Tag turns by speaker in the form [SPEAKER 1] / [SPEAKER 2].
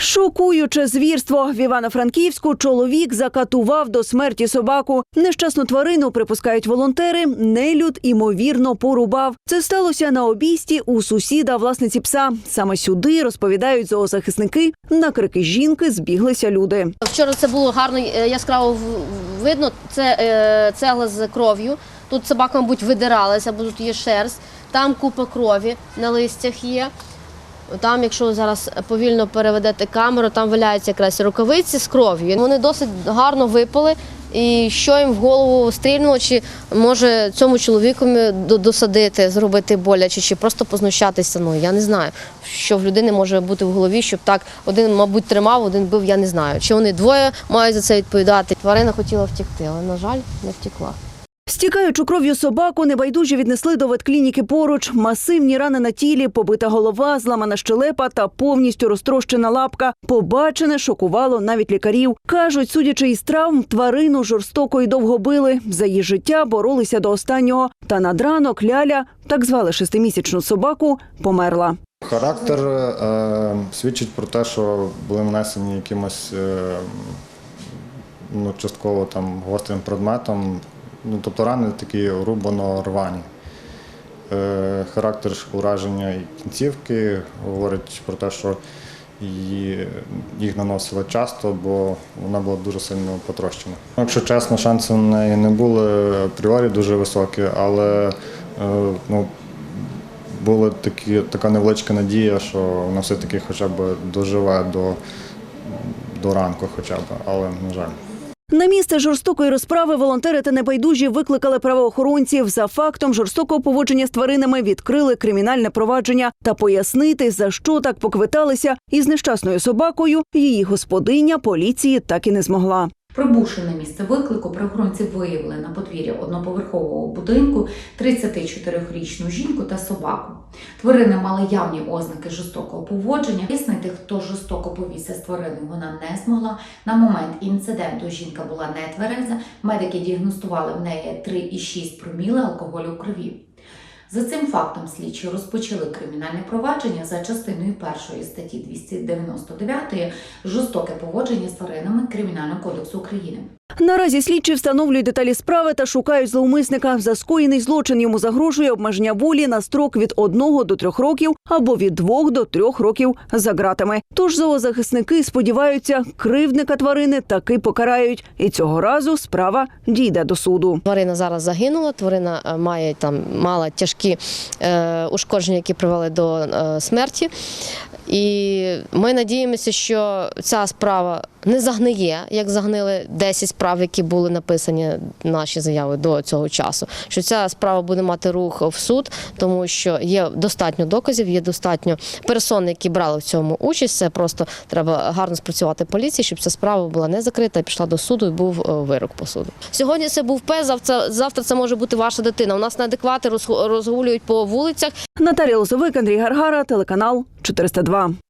[SPEAKER 1] Шокуюче звірство в Івано-Франківську чоловік закатував до смерті собаку. Нещасну тварину припускають волонтери. Нелюд імовірно порубав. Це сталося на обійсті у сусіда власниці пса. Саме сюди розповідають зоозахисники. На крики жінки збіглися люди.
[SPEAKER 2] Вчора це було гарно е, яскраво видно. Це е, цегла з кров'ю. Тут собака, мабуть, видиралася, бо тут є шерсть. Там купа крові на листях є. Там, якщо зараз повільно переведете камеру, там валяються якраз рукавиці з кров'ю. Вони досить гарно випали. І що їм в голову стрільнуло, чи може цьому чоловікові досадити, зробити боляче, чи просто познущатися. Ну я не знаю, що в людини може бути в голові, щоб так один, мабуть, тримав, один бив, я не знаю. Чи вони двоє мають за це відповідати? Тварина хотіла втекти, але на жаль, не втекла.
[SPEAKER 1] Стікаючу кров'ю собаку, небайдужі віднесли до ветклініки поруч. Масивні рани на тілі, побита голова, зламана щелепа та повністю розтрощена лапка. Побачене шокувало навіть лікарів. Кажуть, судячи із травм, тварину жорстоко і довго били. За її життя боролися до останнього. Та над ранок Ляля, так звали шестимісячну собаку, померла.
[SPEAKER 3] Характер е, свідчить про те, що були нанесені якимось е, ну, частково там гострим предметом. Ну, тобто рани такі рубано рвані. Е, характер ураження і кінцівки говорить про те, що її, їх наносили часто, бо вона була дуже сильно потрощена. Якщо чесно, шанси в неї не були апріорі дуже високі, але е, ну, була такі, така невеличка надія, що вона все-таки хоча б доживе до, до ранку, хоча б, але на жаль.
[SPEAKER 1] На місце жорстокої розправи волонтери та небайдужі викликали правоохоронців. За фактом жорстокого поводження з тваринами відкрили кримінальне провадження та пояснити, за що так поквиталися із нещасною собакою. Її господиня поліції так і не змогла.
[SPEAKER 4] Прибувши на місце виклику, правоохоронці виявили на подвір'я одноповерхового будинку 34-річну жінку та собаку. Тварини мали явні ознаки жорстокого поводження. Пояснити, хто жорстоко повівся з твариною, вона не змогла. На момент інциденту жінка була не твереза. Медики діагностували в неї 3,6 проміли алкоголю в крові. За цим фактом слідчі розпочали кримінальне провадження за частиною першої статті 299 жорстоке поводження з тваринами Кримінального кодексу України.
[SPEAKER 1] Наразі слідчі встановлюють деталі справи та шукають зловмисника. За скоєний злочин йому загрожує обмеження волі на строк від 1 до 3 років або від 2 до 3 років за ґратами. Тож зоозахисники сподіваються, кривдника тварини таки покарають, і цього разу справа дійде до суду.
[SPEAKER 2] Тварина зараз загинула. Тварина е, має там мала тяжкі е, ушкодження, які привели до е, смерті. І ми надіємося, що ця справа не загниє, як загнили 10 справ, які були написані наші заяви до цього часу. Що ця справа буде мати рух в суд, тому що є достатньо доказів, є достатньо персон, які брали в цьому участь. Це просто треба гарно спрацювати поліції, щоб ця справа була не закрита, пішла до суду і був е, вирок по суду. Сьогодні це був пес, завтра, завтра це може бути ваша дитина. У нас неадеквати розгу- розгулюють по вулицях.
[SPEAKER 1] Наталія Лозовик, Андрій Гаргара, телеканал 402.